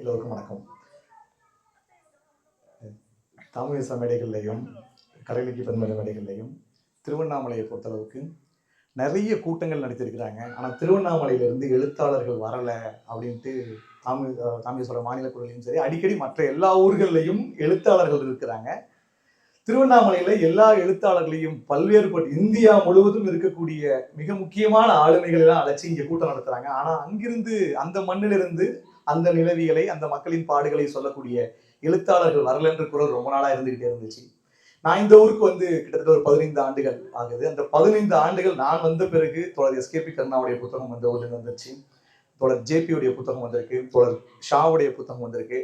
எல்லோருக்கும் வணக்கம். தாமவேச மேடைகள்லையும் கடலுக்கு பன்மர மேடைகள்லையும் திருவண்ணாமலையை பொறுத்தளவுக்கு நிறைய கூட்டங்கள் நடத்தியிருக்கிறாங்க ஆனால் திருவண்ணாமலையிலிருந்து எழுத்தாளர்கள் வரலை அப்படின்ட்டு தாமி தாமேஸ்வரம் மாநில குழுலையும் சரி அடிக்கடி மற்ற எல்லா ஊர்கள்லையும் எழுத்தாளர்கள் இருக்கிறாங்க. திருவண்ணாமலையில எல்லா எழுத்தாளர்களையும் பல்வேறுபட்ட இந்தியா முழுவதும் இருக்கக்கூடிய மிக முக்கியமான ஆளுமைகள் எல்லாம் அழைச்சி இங்க கூட்டம் நடத்துறாங்க. ஆனா அங்கிருந்து அந்த மண்ணிலிருந்து அந்த நிலவிகளை அந்த மக்களின் பாடுகளை சொல்லக்கூடிய எழுத்தாளர்கள் வரலன்ற குரல் ரொம்ப நாளா இருந்துகிட்டே இருந்துச்சு. நான் இந்த ஊருக்கு வந்து கிட்டத்தட்ட ஒரு பதினைந்து ஆண்டுகள் ஆகுது. அந்த பதினைந்து ஆண்டுகள் நான் வந்த பிறகு தொடர் எஸ்கேபி கருணாவுடைய புத்தகம் வந்து ஊர்ல வந்துருச்சு. தொடர் ஜேபியுடைய புத்தகம் வந்திருக்கு. தொடர் ஷாவுடைய புத்தகம் வந்திருக்கு.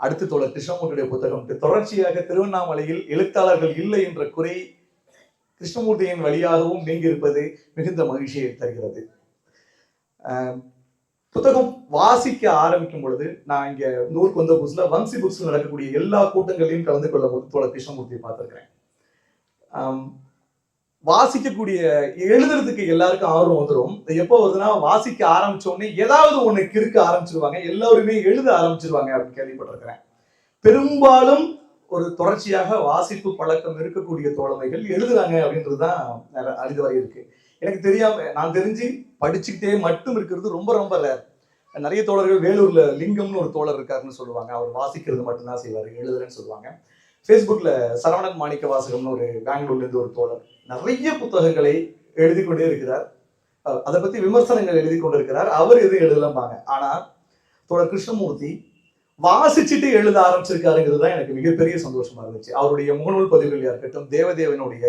அடுத்து தொடர் கிருஷ்ணமூர்த்தியுடைய புத்தகம் தொடர்ச்சியாக திருவண்ணாமலையில் எழுத்தாளர்கள் இல்லை என்ற குறை கிருஷ்ணமூர்த்தியின் வழியாகவும் நீங்கியிருப்பது மிகுந்த மகிழ்ச்சியை தருகிறது. புத்தகம் வாசிக்க ஆரம்பிக்கும் பொழுது நான் இங்க இந்த ஊருக்கு வந்த புதுசுல வம்சி புக்ஸ்ல நடக்கக்கூடிய எல்லா கூட்டங்களையும் கலந்து கொள்ளும் போது தோழர் கிருஷ்ணமூர்த்தியை பார்த்துருக்கிறேன். வாசிக்கக்கூடிய எழுதுறதுக்கு எல்லாருக்கும் ஆர்வம் வந்துடும் எப்போ வருதுன்னா வாசிக்க ஆரம்பிச்ச உடனே ஏதாவது ஒண்ணு கிறுக்க ஆரம்பிச்சிருவாங்க. எல்லாருமே எழுத ஆரம்பிச்சிருவாங்க அப்படின்னு கேள்விப்பட்டிருக்கிறேன். பெரும்பாலும் ஒரு தொடர்ச்சியாக வாசிப்பு பழக்கம் இருக்கக்கூடிய தோழமைகள் எழுதுறாங்க அப்படின்றது தான் அழிந்து வரை இருக்கு. எனக்கு தெரியாம நான் தெரிஞ்சு படிச்சுக்கிட்டே மட்டும் இருக்கிறது ரொம்ப ரொம்ப ரேர் நிறைய தோழர்கள் வேலூர்ல லிங்கம்னு ஒரு தோழர் இருக்காருன்னு சொல்லுவாங்க. அவர் வாசிக்கிறது மட்டும்தான் செய்வார் எழுதுறேன்னு சொல்லுவாங்க. ஃபேஸ்புக்ல சரவணன் மாணிக்க வாசகம்னு ஒரு பெங்களூர்ல இருந்து ஒரு தோழர். நிறைய புத்தகங்களை எழுதி கொண்டே இருக்கிறார். அதை பத்தி விமர்சனங்கள் எழுதி கொண்டிருக்கிறார். அவர் எதுவும் எழுதலம்பாங்க. ஆனா தோழர் கிருஷ்ணமூர்த்தி வாசிச்சுட்டு எழுத ஆரம்பிச்சிருக்காருங்கிறது தான் எனக்கு மிகப்பெரிய சந்தோஷமா இருந்துச்சு. அவருடைய முகநூல் பதிவுகள் இருக்கட்டும் தேவதேவனுடைய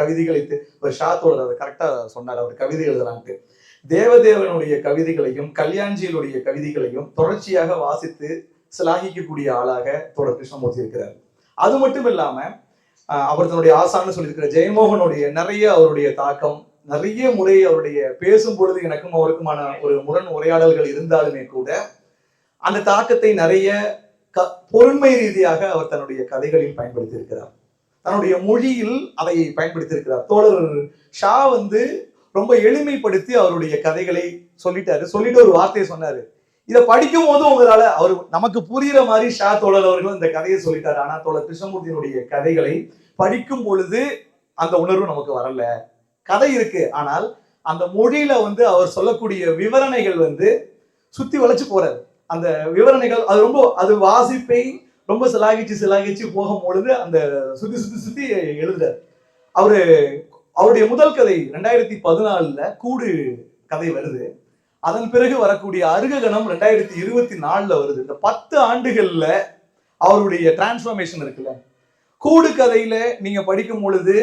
கவிதைகளை ஒரு ஷா தோழர் அதை கரெக்டா சொன்னார் அவர் கவிதை எழுதலான்ட்டு தேவதேவனுடைய கவிதைகளையும் கல்யாண்ஜியலுடைய கவிதைகளையும் தொடர்ச்சியாக வாசித்து சிலாகிக்கக்கூடிய ஆளாக தோழர் கிருஷ்ணமூர்த்தி இருக்கிறார். அது மட்டும் இல்லாம அவர் தன்னுடைய ஆசான்னு சொல்லியிருக்கிற ஜெயமோகனுடைய நிறைய அவருடைய தாக்கம் நிறைய முறை அவருடைய பேசும் பொழுது எனக்கும் அவருக்குமான ஒரு முரண் உரையாடல்கள் இருந்தாலுமே கூட அந்த தாக்கத்தை நிறைய க பொருண்மை ரீதியாக அவர் தன்னுடைய கதைகளில் பயன்படுத்தியிருக்கிறார். தன்னுடைய மொழியில் அதை பயன்படுத்தியிருக்கிறார். தோழர் ஷா வந்து ரொம்ப எளிமைப்படுத்தி அவருடைய கதைகளை சொல்லிட்டாரு. சொல்லிட்டு ஒரு வார்த்தையை சொன்னாரு. இதை படிக்கும் போது உங்களால அவர் நமக்கு புரியுற மாதிரி ஷா தோழர் அவர்கள் இந்த கதையை சொல்லிட்டாரு. ஆனா தோழர் கிருஷ்ணமூர்த்தியினுடைய கதைகளை படிக்கும் பொழுது அந்த உணர்வு நமக்கு வரல. கதை இருக்கு. ஆனால் அந்த மொழியில வந்து அவர் சொல்லக்கூடிய விவரணைகள் வந்து சுத்தி வளைச்சு போறாரு. அந்த விவரணைகள் அது ரொம்ப அது வாசிப்பை ரொம்ப சிலாகிச்சு சிலாகிச்சு போகும் பொழுது அந்த சுத்தி சுத்தி சுத்தி எழுதுறாரு. அவரு அவருடைய முதல் கதை ரெண்டாயிரத்தி பதினாலுல கூடு கதை வருது. அதன் பிறகு வரக்கூடிய அருககணம் ரெண்டாயிரத்தி இருபத்தி நாலுல வருது. இந்த பத்து ஆண்டுகள்ல அவருடைய டிரான்ஸ்ஃபர்மேஷன் இருக்குல்ல. கூடு கதையில நீங்க படிக்கும் பொழுது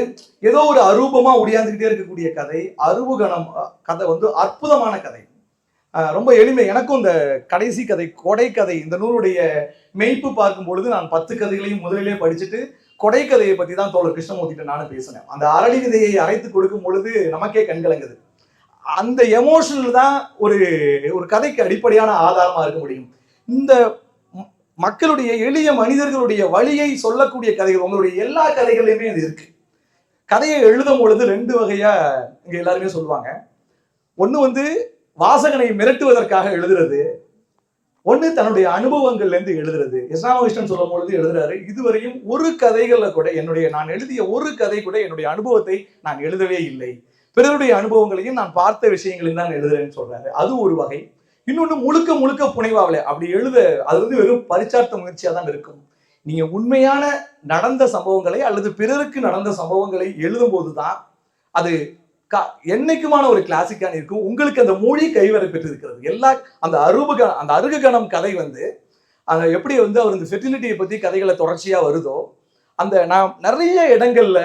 ஏதோ ஒரு அரூபமா ஒடியாந்துக்கிட்டே இருக்கக்கூடிய கதை அருவுகணம் கதை வந்து அற்புதமான கதை. ரொம்ப எளிமை. எனக்கும் இந்த கடைசி கதை கொடை கதை இந்த நூலுடைய மெய்ப்பு பார்க்கும் பொழுது நான் பத்து கதைகளையும் முதலிலே படிச்சுட்டு கொடை கதையை தான் தோழர் கிருஷ்ணமூர்த்திட்ட நானும் பேசினேன். அந்த அரளி விதையை அரைத்து கொடுக்கும் பொழுது நமக்கே கண்கலங்குது அந்த எமோஷனல் தான் ஒரு ஒரு கதைக்கு அடிப்படையான ஆதாரமாக இருக்க முடியும். இந்த மக்களுடைய எளிய மனிதர்களுடைய வழியை சொல்லக்கூடிய கதைகள் உங்களுடைய எல்லா கதைகளையுமே அது இருக்கு. கதையை எழுதும் பொழுது ரெண்டு வகையா இங்க எல்லாருமே சொல்லுவாங்க. ஒன்று வந்து வாசகனை மிரட்டுவதற்காக எழுதுறது. ஒன்று தன்னுடைய அனுபவங்கள்ல இருந்து எழுதுறது. இஸ்லாமகிருஷ்ணன் சொல்லும் பொழுது எழுதுறாரு இதுவரையும் ஒரு கதைகளில் கூட என்னுடைய நான் எழுதிய ஒரு கதை கூட என்னுடைய அனுபவத்தை நான் எழுதவே இல்லை. பிறருடைய அனுபவங்களையும் நான் பார்த்த விஷயங்களையும் தான் எழுதுறேன்னு சொல்றாரு. அது ஒரு வகை. இன்னொன்று முழுக்க முழுக்க புனைவாவில. அப்படி எழுத அது வந்து வெறும் பரிச்சார்த்த முயற்சியாக தான் இருக்கும். நீங்க உண்மையான நடந்த சம்பவங்களை அல்லது பிறருக்கு நடந்த சம்பவங்களை எழுதும் போதுதான் அது என்னைக்குமான ஒரு கிளாசிக்கான இருக்கும். உங்களுக்கு அந்த மொழி கைவரை பெற்றிருக்கிறது. எல்லா அந்த அருபு அந்த அருககணம் கதை வந்து அந்த எப்படி வந்து அவர் இந்த ஃபெர்டிலிட்டியை பற்றி கதைகளை தொடர்ச்சியாக வருதோ அந்த நான் நிறைய இடங்கள்ல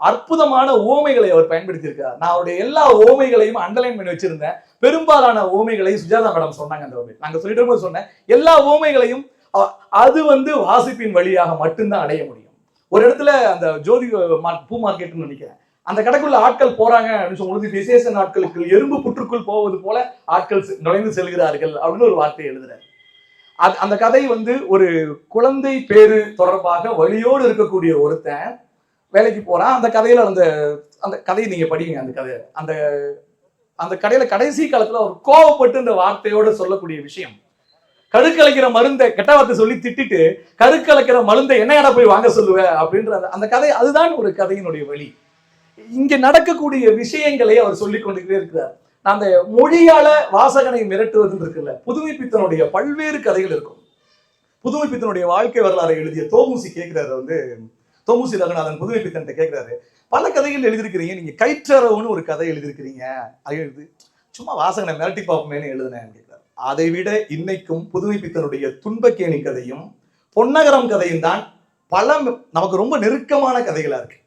அற்புதமான ஓமைகளை அவர் பயன்படுத்தியிருக்கார் நான் அவருடைய எல்லா ஓமைகளையும் அண்டர்லைன் பண்ணி வச்சிருந்தேன். பெரும்பாலான ஓமைகளை சுஜாதா மேடம் சொன்னாங்க அந்த ஓமை நாங்கள் சொல்லிட்டு போது சொன்னேன் எல்லா ஓமைகளையும் அது வந்து வாசிப்பின் வழியாக மட்டும்தான் அடைய முடியும். ஒரு இடத்துல அந்த ஜோதி பூ மார்க்கெட்னு நினைக்கிறேன். அந்த கடைக்குள்ள ஆட்கள் போறாங்க அப்படின்னு சொல்லி விசேஷ நாட்களுக்கு எறும்பு புற்றுக்குள் போவது போல ஆட்கள் செ- நுழைந்து செல்கிறார்கள் அப்படின்னு ஒரு வார்த்தை எழுதுறாரு. அது அந்த கதை வந்து ஒரு குழந்தை பேரு தொடர்பாக வழியோடு இருக்கக்கூடிய ஒருத்தன் வேலைக்கு போறான். அந்த கதையில அந்த அந்த கதையை நீங்க படிங்க அந்த கதை. அந்த அந்த கடையில கடைசி காலத்துல அவர் கோவப்பட்டு இந்த வார்த்தையோட சொல்லக்கூடிய விஷயம். கருக்கலைக்கிற மருந்தை கெட்ட வார்த்தை சொல்லி திட்டிட்டு கருக்கலைக்கிற மருந்தை என்னையாடா போய் வாங்க சொல்லுவேன் அப்படின்ற அந்த- அந்த கதை அதுதான் ஒரு கதையினுடைய வழி. இங்க நடக்கக்கூடிய விஷயங்களை அவர் சொல்லிக் கொண்டுகிட்டே இருக்கிறார். அந்த மொழியால வாசகனை மிரட்டுவது இருக்குல்ல புதுமைப்பித்தனுடைய பல்வேறு கதைகள் இருக்கும். புதுமைப்பித்தனுடைய வாழ்க்கை வரலாறை எழுதிய தோமுசி கேட்கிறாரு வந்து தோமுசி ரகுநாதன் புதுமைப்பித்தன்ட்ட கேட்கிறாரு பல கதைகள் எழுதியிருக்கிறீங்க நீங்க கயிற்றறவுன்னு ஒரு கதை எழுதியிருக்கிறீங்க. அது எழுது. சும்மா வாசகனை மிரட்டி பார்ப்போமேனு எழுதுனேன் கேட்கிறார். அதை விட இன்னைக்கும் புதுமைப்பித்தனுடைய துன்பக்கேணி கதையும் பொன்னகரம் கதையும் தான் பல நமக்கு ரொம்ப நெருக்கமான கதைகளா இருக்கு.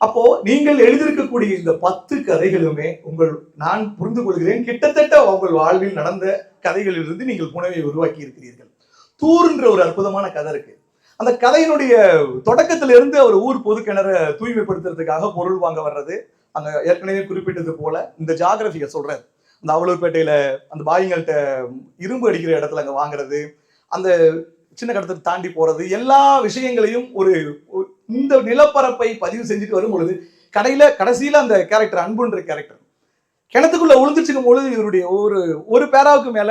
அப்போ நீங்கள் எழுதியிருக்கக்கூடிய இந்த பத்து கதைகளுமே உங்கள் நான் புரிந்து கொள்கிறேன். கிட்டத்தட்ட உங்கள் வாழ்வில் நடந்த கதைகளிலிருந்து நீங்கள் புனவை உருவாக்கி இருக்கிறீர்கள். தூர்ன்ற ஒரு அற்புதமான கதை இருக்கு. அந்த கதையினுடைய தொடக்கத்திலிருந்து அவர் ஊர் பொது கிணற தூய்மைப்படுத்துறதுக்காக பொருள் வாங்க வர்றது அங்க ஏற்கனவே குறிப்பிட்டது போல இந்த ஜாகிரபியை சொல்றாரு அந்த அவலூர்பேட்டையில அந்த பாயிங்கள்கிட்ட இரும்பு அடிக்கிற இடத்துல அங்க வாங்குறது அந்த சின்ன கடத்துக்கு தாண்டி போறது எல்லா விஷயங்களையும் ஒரு இந்த நிலப்பரப்பை பதிவு செஞ்சுட்டு வரும் பொழுது கடையில கடைசியில அந்த கேரக்டர் அன்புன்ற கேரக்டர் கிணத்துக்குள்ள விழுந்துச்சுக்கும் பொழுது இவருடைய ஒரு ஒரு பேராவுக்கு மேல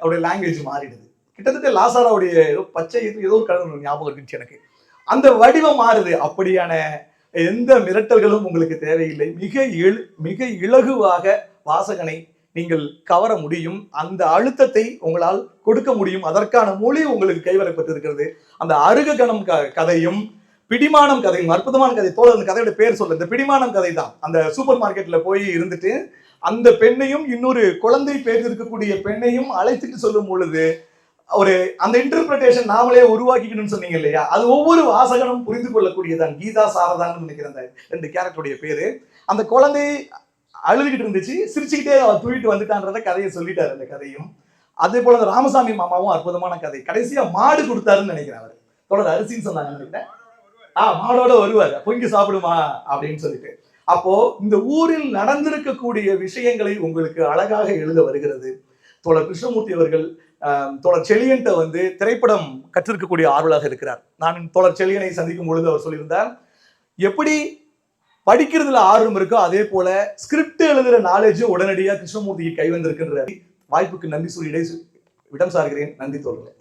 அவருடைய லாங்குவேஜ் மாறிடுது. கிட்டத்தட்ட லாசாராவுடைய ஏதோ பச்சை இது ஏதோ ஒரு கடவுள் ஞாபகம் இருந்துச்சு எனக்கு அந்த வடிவம் மாறுது. அப்படியான எந்த மிரட்டல்களும் உங்களுக்கு தேவையில்லை. மிக இழு மிக இலகுவாக வாசகனை நீங்கள் கவர முடியும். அந்த அழுத்தத்தை உங்களால் கொடுக்க முடியும். அதற்கான மொழி உங்களுக்கு கைவரப்பட்டிருக்கிறது. அந்த அருக கணம் க- கதையும் பிடிமானம் கதையும் அற்புதமான கதை தோழர் அந்த கதையோட பேர் சொல்ல இந்த பிடிமானம் கதை தான். அந்த சூப்பர் மார்க்கெட்ல போய் இருந்துட்டு அந்த பெண்ணையும் இன்னொரு குழந்தை பேர் இருக்கக்கூடிய பெண்ணையும் அழைத்துட்டு சொல்லும் பொழுது ஒரு அந்த இன்டர்பிரிட்டேஷன் நாமளே உருவாக்கிக்கணும்னு சொன்னீங்க இல்லையா? அது ஒவ்வொரு வாசகனும் புரிந்து கொள்ளக்கூடியதான் கீதா சாரதான்னு நினைக்கிறேன் அந்த ரெண்டு கேரக்டருடைய பேரு. அந்த குழந்தை அழுதுகிட்டு இருந்துச்சு. சிரிச்சுக்கிட்டே அவர் தூக்கிட்டு வந்துட்டான்றத கதையை சொல்லிட்டாரு அந்த கதையும். அதே போல அந்த ராமசாமி மாமாவும் அற்புதமான கதை. கடைசியா மாடு கொடுத்தாருன்னு நினைக்கிறேன் அவர். தொடர் அரிசின்னு சொன்னாங்க நினைக்கிறேன் ஆ மாடோட வருவார். பொங்கி சாப்பிடுமா? அப்படின்னு சொல்லிட்டு. அப்போ இந்த ஊரில் நடந்திருக்கக்கூடிய விஷயங்களை உங்களுக்கு அழகாக எழுத வருகிறது. தோழர் கிருஷ்ணமூர்த்தி அவர்கள் ஆம், தோழர் செழியன்ட்ட வந்து திரைப்படம் கற்றிருக்கக்கூடிய ஆர்வலாக இருக்கிறார். நான் தோழர் செழியனை சந்திக்கும் பொழுது அவர் சொல்லியிருந்தார் எப்படி படிக்கிறதுல ஆர்வம் இருக்கோ அதே போல ஸ்கிரிப்ட் எழுதுற நாலேஜும் உடனடியாக கிருஷ்ணமூர்த்திக்கு கை வந்திருக்கின்ற வாய்ப்புக்கு நன்றி சொல்லி இடை விடம் சார்கிறேன். நன்றி தோழர்களே.